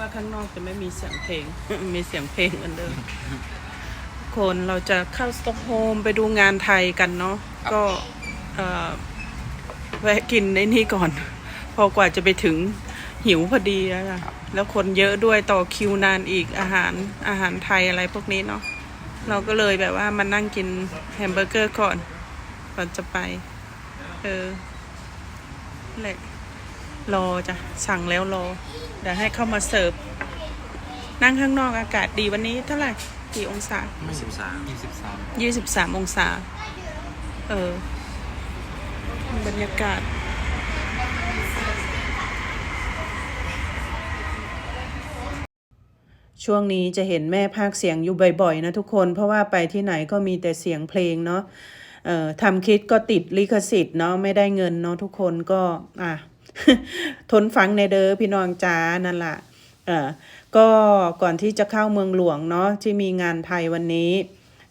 ว่าข้างนอกจะไม่มีเสียงเพลง มีเสียงเพลงเหมือนเดิมคนเราจะเข้าสต็อกโฮล์มไปดูงานไทยกันเนาะก็เอ่อแวะกินในนี่ก่อน พอกว่าจะไปถึงหิวพอดีแล้วล่ะแล้วคนเยอะด้วยต่อคิวนานอีกอาหารอาหารไทยอะไรพวกนี้เนาะเราก็เลยแบบว่ามานั่งกินแฮมเบอร์เกอร์ก่อนก่อนจะไป เออนั่นแหละ รอจ้ะสั่งแล้วรอ เดี๋ยวให้เข้ามาเสิร์ฟ นั่งข้างนอกอากาศดีวันนี้เท่าไหร่ กี่องศา ยี่สิบสามยี่สิบสามยี่สิบสามองศา เออ บรรยากาศ ช่วงนี้จะเห็นแม่พากย์เสียงอยู่บ่อยๆ นะทุกคน เพราะว่าไปที่ไหนก็มีแต่เสียงเพลงเนาะเอ่อทำคลิปก็ติดลิขสิทธิ์เนาะไม่ได้เงินเนาะทุกคนก็อะ ทนฟังในเด้อพี่น้องจ้านั่นแหละเอ่อก็ก่อนที่จะเข้าเมืองหลวงเนาะที่มีงานไทยวันนี้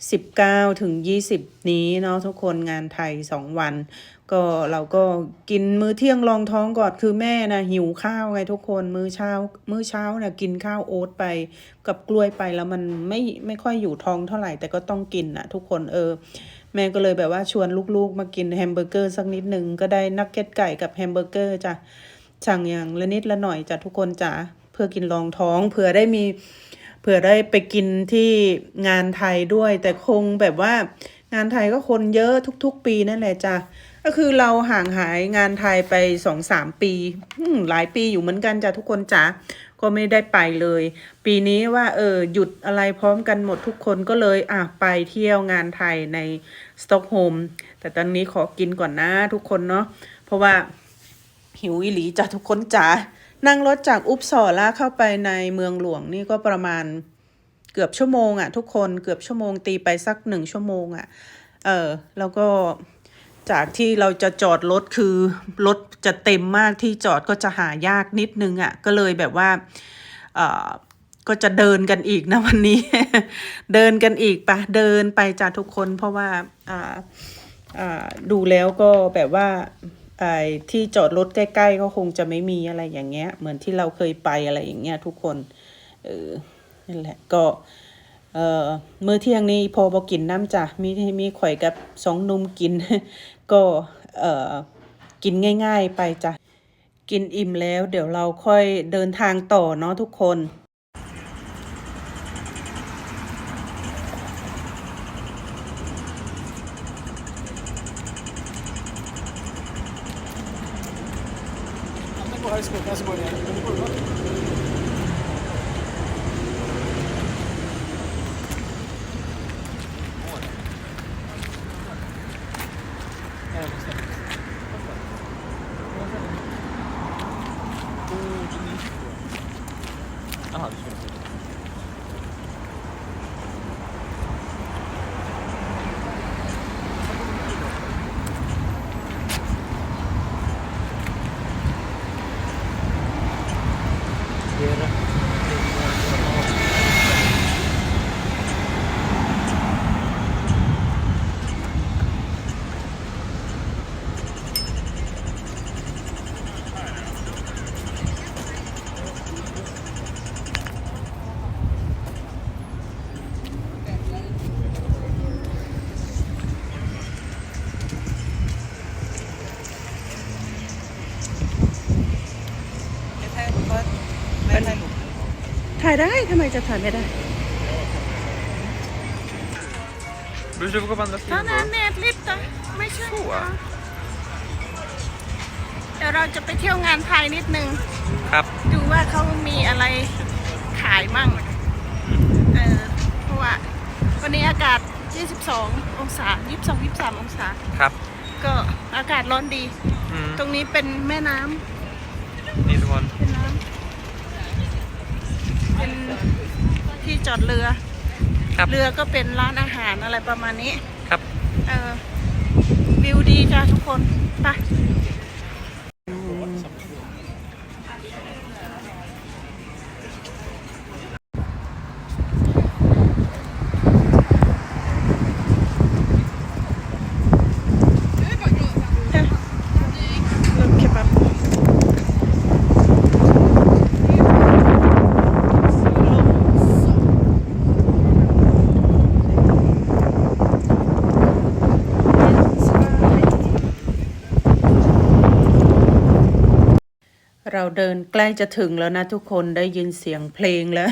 19 ถึง 20 นี้เนาะทุกคนงานไทย 2 วัน ก็เราก็กินมื้อเที่ยงรองท้องก่อนคือแม่นะหิวข้าวไงทุกคนมื้อเช้า มื้อเช้านะกินข้าวโอ๊ตไปกับกล้วยไปแล้วมันไม่ไม่ค่อยอยู่ท้องเท่าไหร่แต่ก็ต้องกินนะทุกคนเออ แม่ก็เลยแบบว่าชวนลูกๆ มากินแฮมเบอร์เกอร์สักนิดหนึ่งก็ได้นักเก็ตไก่กับแฮมเบอร์เกอร์จ้ะสั่งอย่างละนิดละหน่อยจ้ะทุกคนจ้ะเพื่อกินรองท้องเผื่อได้มีเผื่อได้ไปกินที่งานไทยด้วย แต่คงแบบว่างานไทยก็คนเยอะทุก ๆ ปีนั่นแหละจ้ะก็คือเราห่างหายงานไทยไปสองสามปีหลายปีอยู่เหมือนกันจ้ะทุกคนจ้ะ ก็ไม่ได้ไปเลย ปีนี้ว่าเออหยุดอะไรพร้อมกันหมดทุกคนก็เลยอะไปเที่ยวงานไทยในสต็อกโฮล์มแต่ตอนนี้ขอกินก่อนนะทุกคนเนาะเพราะว่าหิวอีหลีจ้ะทุกคนจ๋านั่งรถจากอุปสอล่าเข้าไปในเมืองหลวงนี่ก็ประมาณเกือบชั่วโมงอะทุกคนเกือบชั่วโมงตีไปสักหนึ่งชั่วโมงอะเออแล้วก็ จากที่เราจะจอดรถคือรถจะเต็มมากที่จอดก็จะหายากนิดนึงอะก็เลยแบบว่าอ่อก็จะเดินกันอีกนะวันนี้ เดินกันอีกปะเดินไปจ้ะทุกคนเพราะว่าอ่าอ่าดูแล้วก็แบบว่าไอ้ที่จอดรถใกล้ๆก็คงจะไม่มีอะไรอย่างเงี้ย เหมือนที่เราเคยไปอะไรอย่างเงี้ยทุกคนเออนั่นแหละก็ เอ่อมื้อเที่ยงนี้พอบอกินน้ำจ้ะมีมีข่อยกับสองนุ่มกิน ก็เอ่อกินง่ายๆไปจ้ะกินอิ่มแล้ว เดี๋ยวเราค่อยเดินทางต่อเนาะทุกคน 好吃 Aha, Bên- ถ่ายได้ทำไมจะถ่ายไม่ได้ Beror du får gå på andra ตอน sidan นั้น då. เนตลิฟต์อะไม่ใช่ Så. เดี๋ยวเราจะไปเที่ยวงานไทยนิดนึง ครับ ดูว่าเขามีอะไรขายมั่ง เออเพราะว่าวันนี้อากาศ 22 องศา 22 23 องศา ครับ ก็อากาศร้อนดีอืมตรงนี้เป็นแม่น้ำนี่ทุกคน เป็นน้ำเป็นที่จอดเรือ ครับ เรือก็เป็นร้านอาหารอะไรประมาณนี้ ครับ เออวิวดีจ้ะทุกคนไป เราเดินใกล้จะถึงแล้วนะทุกคนได้ยินเสียงเพลงแล้ว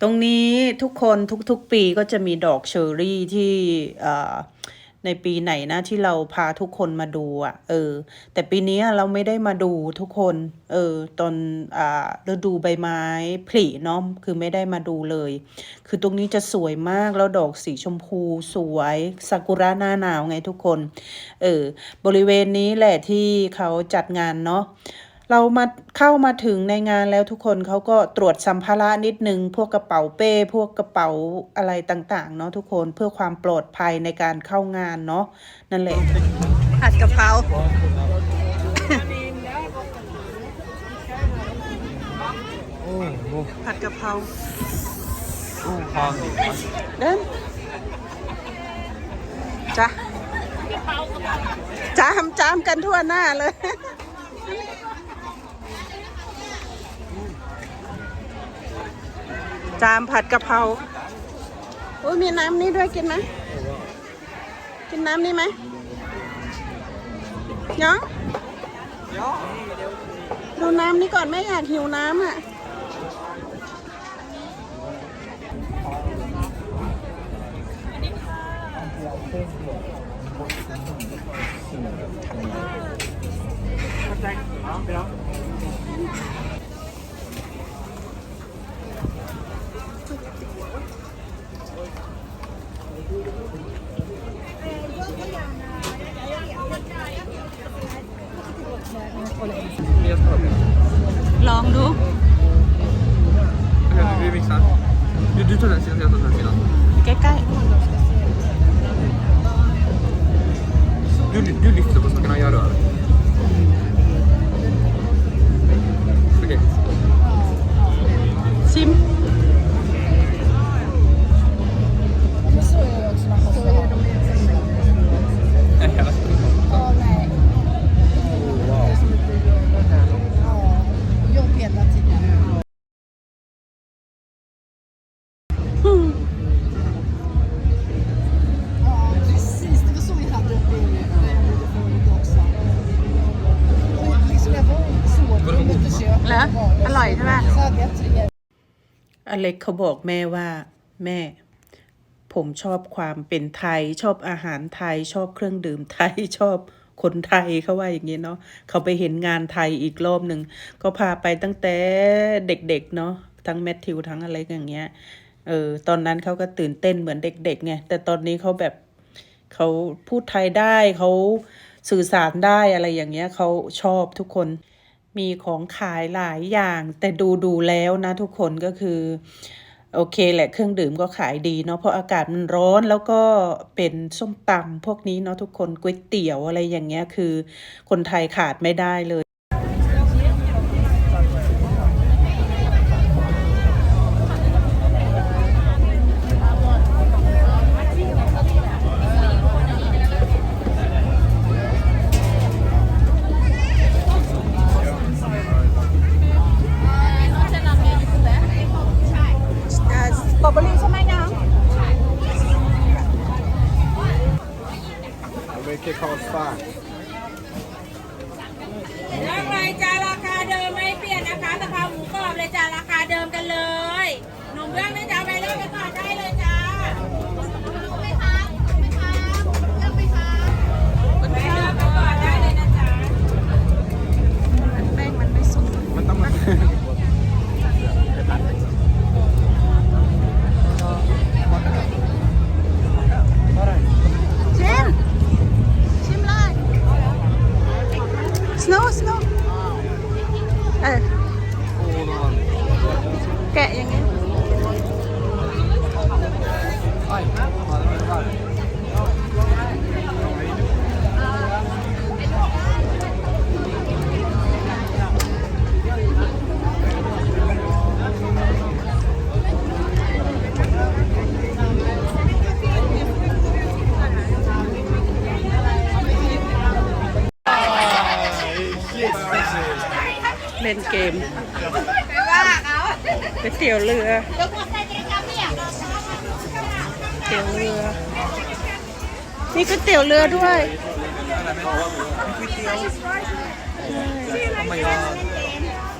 ตรงนี้ทุกคนทุกๆปีก็จะมีดอกเชอรี่ที่ในปีไหนนะที่เราพาทุกคนมาดูอะ เออ แต่ปีนี้เราไม่ได้มาดูทุกคน เออ ตอนอ่าฤดูใบไม้ผลิเนาะคือไม่ได้มาดูเลย คือตรงนี้จะสวยมากแล้วดอกสีชมพูสวยซากุระหน้าหนาวไงทุกคน เออบริเวณนี้แหละที่เขาจัดงานเนาะ เรามาเข้ามาถึงในงานแล้วทุกคนเขาก็ตรวจสัมภาระนิดนึง พวกกระเป๋าเป้ พวกกระเป๋าอะไรต่างๆ เนาะทุกคนเพื่อความปลอดภัยในการเข้างานเนาะนั่นแหละผัดกะเพราโอ้โหผัดกะเพราโอ้พร้อมดีเดินจ้ะจามจามกันทั่วหน้าเลย จามผัดกะเพราอุ้ยมีน้ำนี้ด้วยกินไหมกินน้ำนี้ไหมย้องดูน้ำนี้ก่อนแม่อยากหิวน้ำอะมี อเล็กเขาบอกแม่ว่า แม่ ผมชอบความเป็นไทย ชอบอาหารไทย ชอบเครื่องดื่มไทยชอบคนไทยเขาว่าอย่างนี้เนาะเขาไปเห็นงานไทยอีกรอบหนึ่งก็พาไปตั้งแต่เด็กๆเนาะทั้งแมทธิวทั้งอะไรอย่างเงี้ยเออตอนนั้นเขาก็ตื่นเต้นเหมือนเด็กๆไงแต่ตอนนี้เขาแบบเขาพูดไทยได้เขาสื่อสารได้อะไรอย่างเงี้ยเขาชอบทุกคน มีของขายหลายอย่าง แต่ดูดูแล้วนะทุกคนก็คือโอเคแหละเครื่องดื่มก็ขายดีเนาะเพราะอากาศมันร้อนแล้วก็เป็นส้มตำพวกนี้เนาะทุกคนก๋วยเตี๋ยวอะไรอย่างเงี้ยคือ คนไทยขาดไม่ได้เลย fine. เล่นเกมไปเตี๋ยวเรือเตี๋ยวเรือ มีก๋วยเตี๋ยวเรือด้วย Oh my god.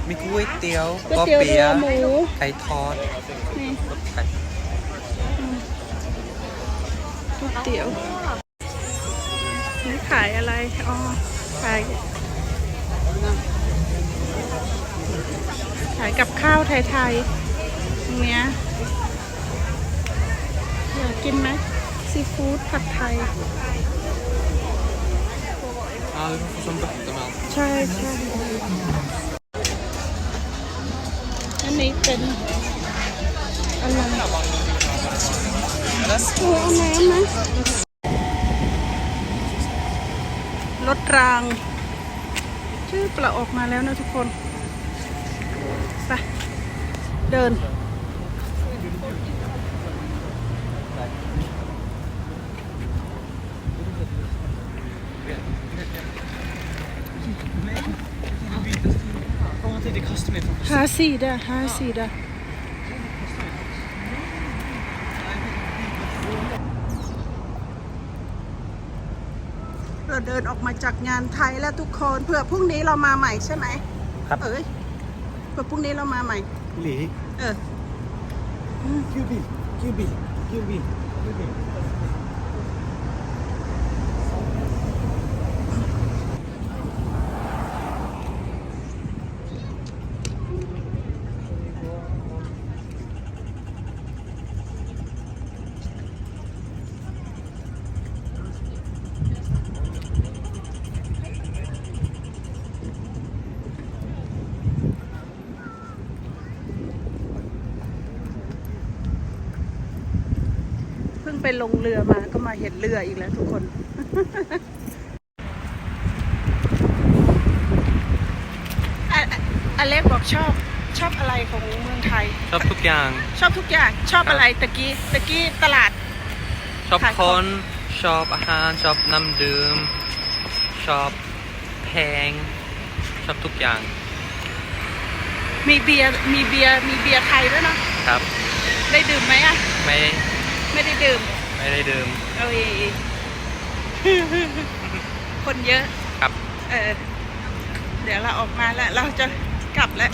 มีก๋วยเตี๋ยวก๋วยเตี๋ยวเรือหมูไก่ทอดนี่ไก่ก๋วยเตี๋ยวนี่ขายอะไร อ๋อขาย ขายกับข้าวไทยๆตรงเนี้ยอยากกินไหมซีฟู้ดผัดไทย Ja, du får som bötter med allt. ใช่ใช่อันนี้เป็นอะไรโอ้เอาน้ำไหมรถราง ชื่อปลาออกมาแล้วนะทุกคน ไปเดิน Här sida, här sida. เราเดินออกมาจากงานไทยแล้วทุกคนเผื่อพรุ่งนี้เรามาใหม่ใช่ไหมครับเอ้ย เผื่อพรุ่งนี้เรามาใหม่ หลีเออ คิวบีคิวบีคิวบีคิวบี ไปลงเรือมาก็มาเห็นเรืออีกแล้วทุกคนอะอะอเล็กบอกชอบชอบอะไรของเมืองไทย ชอบทุกอย่าง ชอบทุกอย่างชอบอะไรตะกี้ตะกี้ตลาด ชอบขายคของ น ชอบอาหาร ชอบน้ำดื่ม ชอบเพลงชอบทุกอย่างมีเบียร์มีเบียร์มีเบียร์ไทยด้วยนะครับ ได้ดื่มไหมอะ ไม่ไม่ได้ดื่ม ไม่ได้ดื่มเอ้ยคนเยอะ ครับ เออ เดี๋ยวเราออกมาแล้ว เราจะกลับแล้ว